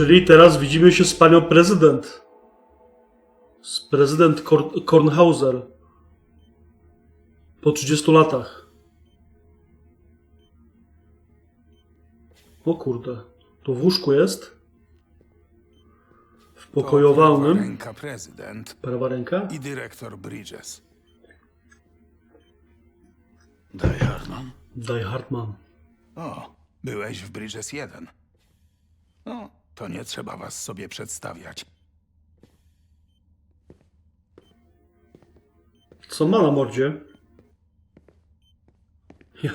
Czyli teraz widzimy się z panią prezydent. Z prezydent Kor- Kornhauser. Po 30 latach. O kurde. To w łóżku jest? W To prawa. Ręka prezydent Prawa ręka? i dyrektor Bridges. Daj, Hartman. Die Hartman. O, byłeś w Bridges 1. No, to nie trzeba was sobie przedstawiać. Co ma na mordzie? Ja-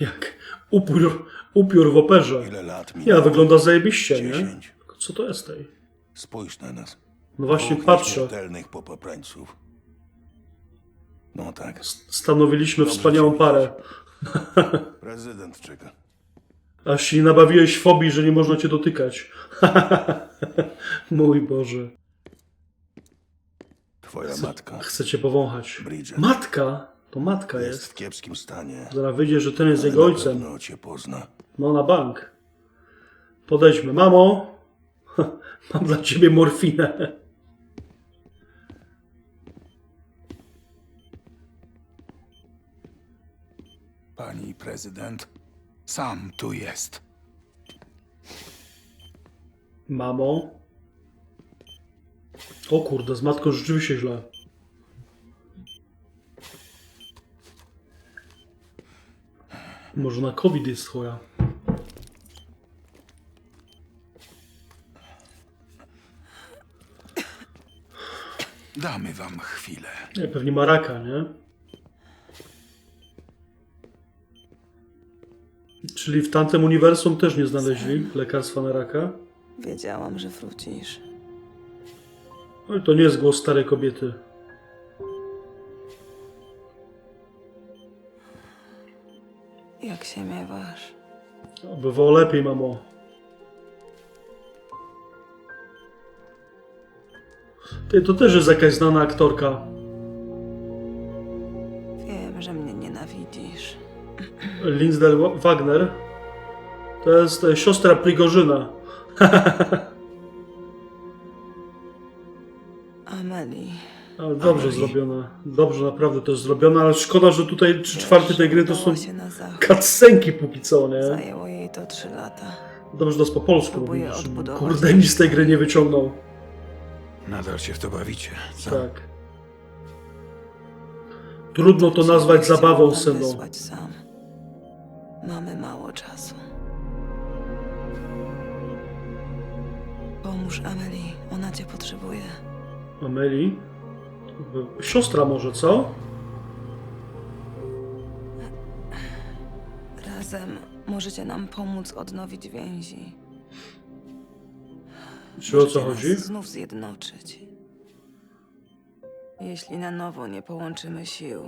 Jak upiór, upiór w operze. Ile lat mi? Ja, wygląda zajebiście, nie? Dziesięć. Co to jest tej? Spójrz na nas. No właśnie Dwóch patrzę. nieśmiertelnych. No tak, Stanowiliśmy wspaniałą parę. prezydent czeka. Aż się nabawiłeś fobii, że nie można cię dotykać. Mój Boże. Twoja matka Chcę cię powąchać. Bridget. Matka? To matka jest jest. w kiepskim stanie. Zaraz wyjdzie, że ten jest ale jego na ojcem. pewno cię pozna. No na bank. Podejdźmy. Mamo, mam dla ciebie morfinę. Pani prezydent sam tu jest. Mamo. O kurde, z matką rzeczywiście źle. Może na COVID jest chora. Damy wam chwilę. Nie, pewnie ma raka, nie? Czyli w tamtym uniwersum też nie znaleźli lekarstwa na raka? Wiedziałam, że wrócisz. Oj, to nie jest głos starej kobiety. Jak się miewasz? Bywało lepiej, mamo. Ty, to też jest jakaś znana aktorka. Wiem, że mnie nienawidzisz. Lindsay Wa- Wagner. To jest e, siostra Prigorzyna. Amelie, Ale dobrze zrobiona. Dobrze naprawdę to jest zrobione, ale szkoda, że tutaj trzy czwarte tej gry to są cutscenki póki co, nie? Zajęło jej to trzy lata. Dobrze, że nas po polsku mówisz. Kurde, nic z tej gry nie wyciągnął. Nadal się w to bawicie, co? Tak. Trudno to nazwać zabawą, synu. wysłać sam. Mamy mało czasu. Pomóż Amelie, ona cię potrzebuje. Ameli? Siostra może, co? Razem możecie nam pomóc odnowić więzi. Czy o co Możecie chodzi? Nas znów zjednoczyć. Jeśli na nowo nie połączymy sił,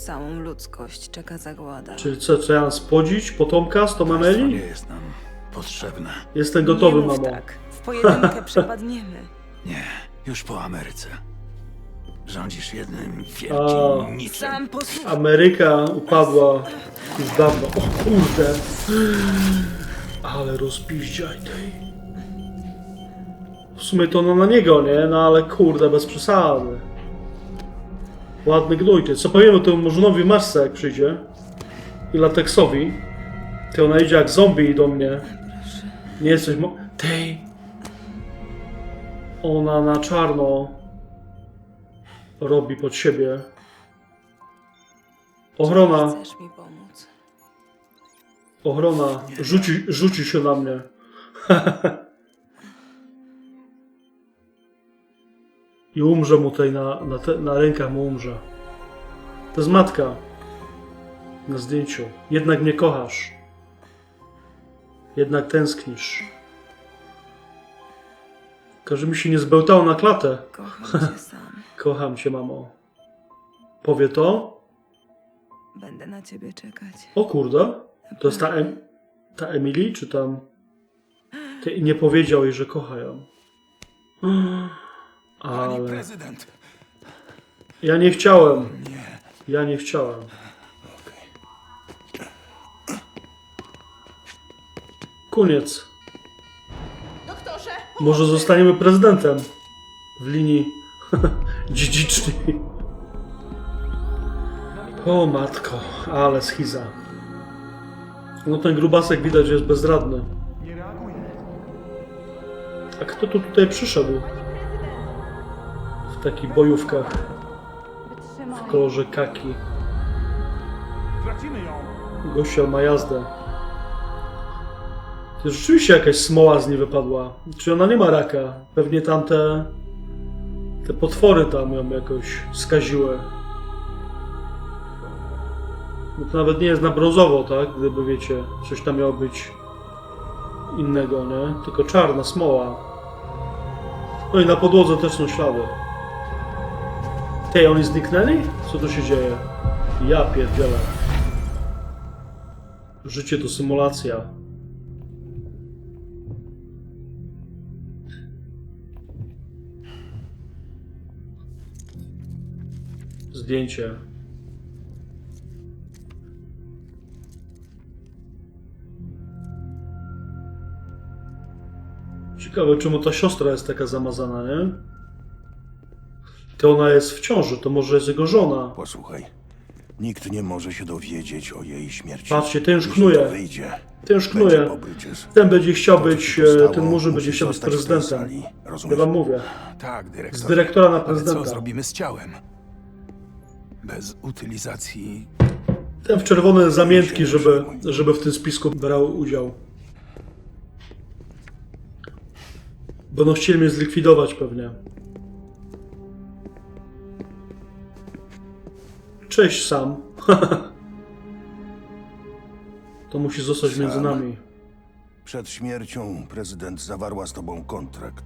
całą ludzkość czeka zagłada. Czyli co, co ja mam spodzić potomka z tą To nie jest nam potrzebne. Jestem gotowy, nie mów mamo. tak. W pojedynkę przepadniemy. Nie, już po Ameryce. Rządzisz jednym A. wielkim niczym. Sam posłuchaj. Ameryka upadła już dawno. O kurde. Ale rozpiździaj tej. W sumie to no na niego, nie? No ale kurde, bez przesady. Ładny gnój ty. Co powiemy temu murzynowi masce jak przyjdzie? I lateksowi. Ty ona idzie jak zombie do mnie. Nie jesteś mo... Tej. Ona na czarno robi pod siebie. Ochrona, Chcesz mi pomóc? ochrona, rzuci, rzuci się na mnie. I umrze mu tutaj na, na, te, na rękach mu umrze. To jest matka. Na zdjęciu. Jednak mnie kochasz. Jednak tęsknisz. Że mi się nie zbełtało na klatę. Kocham cię sam. Kocham cię, mamo. Powie to? Będę na ciebie czekać. O kurde. To jest ta, em, ta Emily, czy tam... Ty nie powiedział jej, że kocha ją. Pani Ale... prezydent! Ja nie chciałem. Nie. Ja nie chciałem. Koniec. Może zostaniemy prezydentem w linii dziedziczni. O matko, ale schiza. No ten grubasek widać, że jest bezradny. A kto tu tutaj przyszedł? W takich bojówkach w kolorze kaki. Gościu ma jazdę. To rzeczywiście jakaś smoła z niej wypadła. Czy ona nie ma raka? Pewnie tamte... Te potwory tam ją jakoś skaziły. Bo to nawet nie jest na brązowo, tak? Gdyby wiecie, coś tam miało być innego, nie? Tylko czarna smoła. No i na podłodze też są ślady. Tej, oni zniknęli? Co tu się dzieje? Ja pierdzielę. Życie to symulacja. Zdjęcie. Ciekawe, czemu ta siostra jest taka zamazana, nie? To ona jest w ciąży, to może jest jego żona. Posłuchaj. Nikt nie może się dowiedzieć o jej śmierci. Patrzcie, ten już Jeśli knuje. to wyjdzie, Ten już będzie knuje. po Bridges. Ten będzie chciał To, co być, się stało, e, ten murzyn będzie musi chciał być zostać w tej prezydentem. sali. Ja Rozumiesz? wam mówię. Tak, dyrektorze. Z dyrektora na Ale co prezydenta. zrobimy z ciałem? Bez utylizacji Ten w czerwone zamiętki, żeby, żeby w tym spisku brał udział. Będą chcieli mnie zlikwidować pewnie. Cześć Sam. to musi zostać między Sam. nami. Przed śmiercią prezydent zawarła z tobą kontrakt.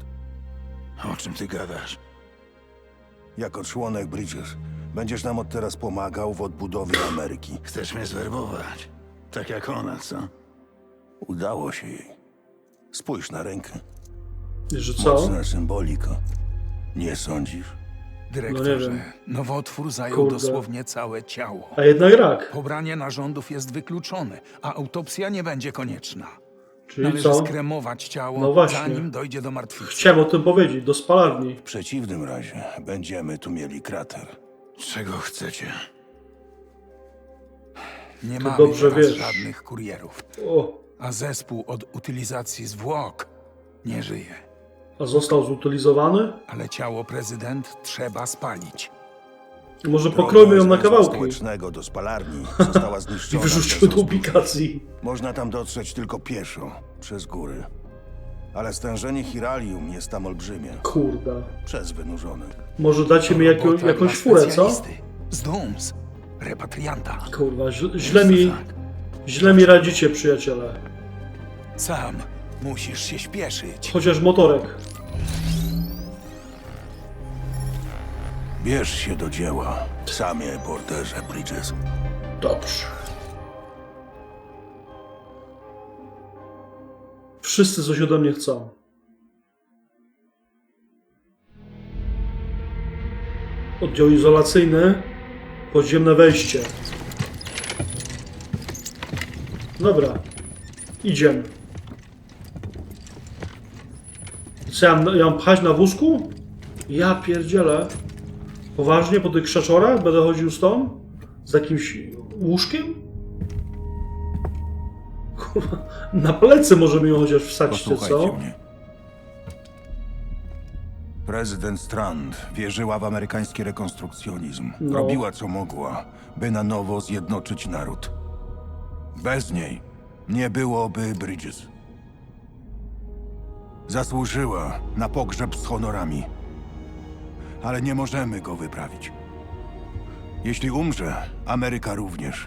O czym ty gadasz? Jako członek Bridges będziesz nam od teraz pomagał w odbudowie Ameryki. Chcesz mnie zwerbować? Tak jak ona, co? Udało się jej. Spójrz na rękę. Że co? Mocna symbolika. Nie sądzisz? Dyrektorze, wiem. nowotwór zajął Kurde. dosłownie całe ciało. A jednak rak. Pobranie narządów jest wykluczone, a autopsja nie będzie konieczna. Czyli Należy co? skremować ciało, No właśnie. zanim dojdzie do martwicy. Chciałem o tym powiedzieć. Do spalarni. W przeciwnym razie będziemy tu mieli krater. Czego chcecie? Nie mamy dobrze teraz wiesz. żadnych kurierów, O, a zespół od utylizacji zwłok nie żyje. A został zutylizowany? Ale ciało prezydent trzeba spalić. Może pokroimy ją na Droga z kawałki. stołecznego do spalarni została I zniszczona. wyrzucił przez do ubikacji. Można tam dotrzeć tylko pieszo, przez góry. Ale stężenie hiralium jest tam olbrzymie, Kurde. przez wynurzone. Może dacie mi jako, Robota jakąś dla furę, co? specjalisty. Z Dooms, repatrianta. Kurwa, źle, źle mi, źle mi radzicie, przyjaciele. Sam musisz się śpieszyć. Chociaż motorek. Bierz się do dzieła, samie porterze Bridges. Dobrze. Wszyscy coś ode mnie chcą. Oddział izolacyjny. Podziemne wejście. Dobra. Idziemy. Co, ja mam, ja mam pchać na wózku? Ja pierdzielę. Poważnie po tych krzaczorach będę chodził z tą? Z jakimś łóżkiem? Kurwa, na plecy możemy ją chociaż wsadzić, te, Posłuchajcie co? mnie. Prezydent Strand wierzyła w amerykański rekonstrukcjonizm. No. Robiła co mogła, by na nowo zjednoczyć naród. Bez niej nie byłoby Bridges. Zasłużyła na pogrzeb z honorami. Ale nie możemy go wyprawić. Jeśli umrze, Ameryka również.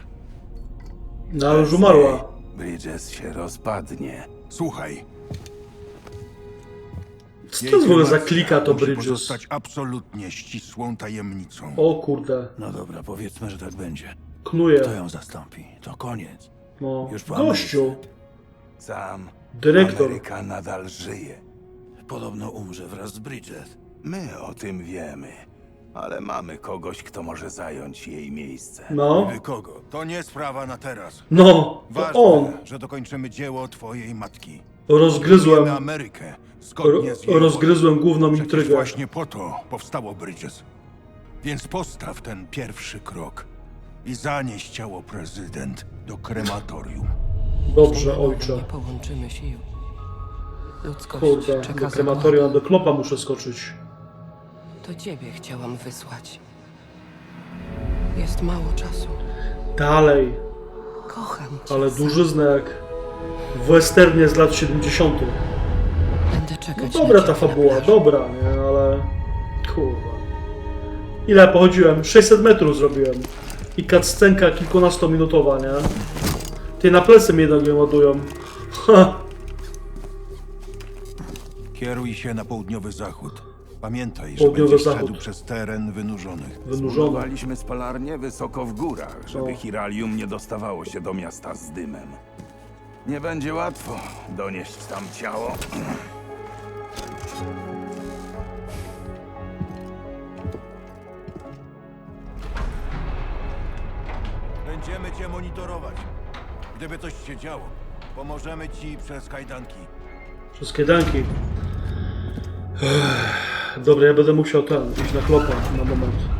No ale już umarła. Bridges się rozpadnie. Słuchaj, Co to jest w ogóle za klika to musi Bridges? pozostać absolutnie ścisłą tajemnicą. O kurde, No dobra, powiedzmy, że tak będzie. knuje. Kto ją zastąpi? To koniec. No, Już po gościu. Sam Dyrektor. Ameryka nadal żyje. Podobno umrze wraz z Bridges. My o tym wiemy, ale mamy kogoś, kto może zająć jej miejsce. No, Wy kogo? To nie sprawa na teraz. no, to Ważne, on. że dokończymy dzieło twojej matki. Rozgryzłem. Budujemy Amerykę, Zgodnie z jej rozgryzłem główną Przecież intrygę. właśnie po to powstało Bridges. Więc postaw ten pierwszy krok i zanieś ciało prezydent do krematorium. Dobrze, ojcze. Nie połączymy sił. Ludzkość Kurde, czeka do za krematorium, do klopa muszę skoczyć. To ciebie chciałam wysłać. Jest mało czasu. Dalej, Kocham cię. ale Sam. dużyzna jak w westernie z lat 70. Będę czekać No dobra na ta ciebie na fabuła, plaży. dobra, nie, ale... Kurwa. Ile pochodziłem? 600 metrów zrobiłem. I cutscenka kilkunastominutowa, nie? Ty na plecy mnie jednak nie ładują. Ha! Kieruj się na południowy zachód. Pamiętaj, że Południowy będziesz zachód. szedł przez teren wynurzonych. Wynurzona. Zbudowaliśmy spalarnię wysoko w górach, żeby No. Hiralium nie dostawało się do miasta z dymem. Nie będzie łatwo donieść tam ciało. Będziemy cię monitorować. Gdyby coś się działo, pomożemy ci przez kajdanki. Przez kajdanki. Ech, Dobra, ja będę musiał ten, iść na klopa na moment.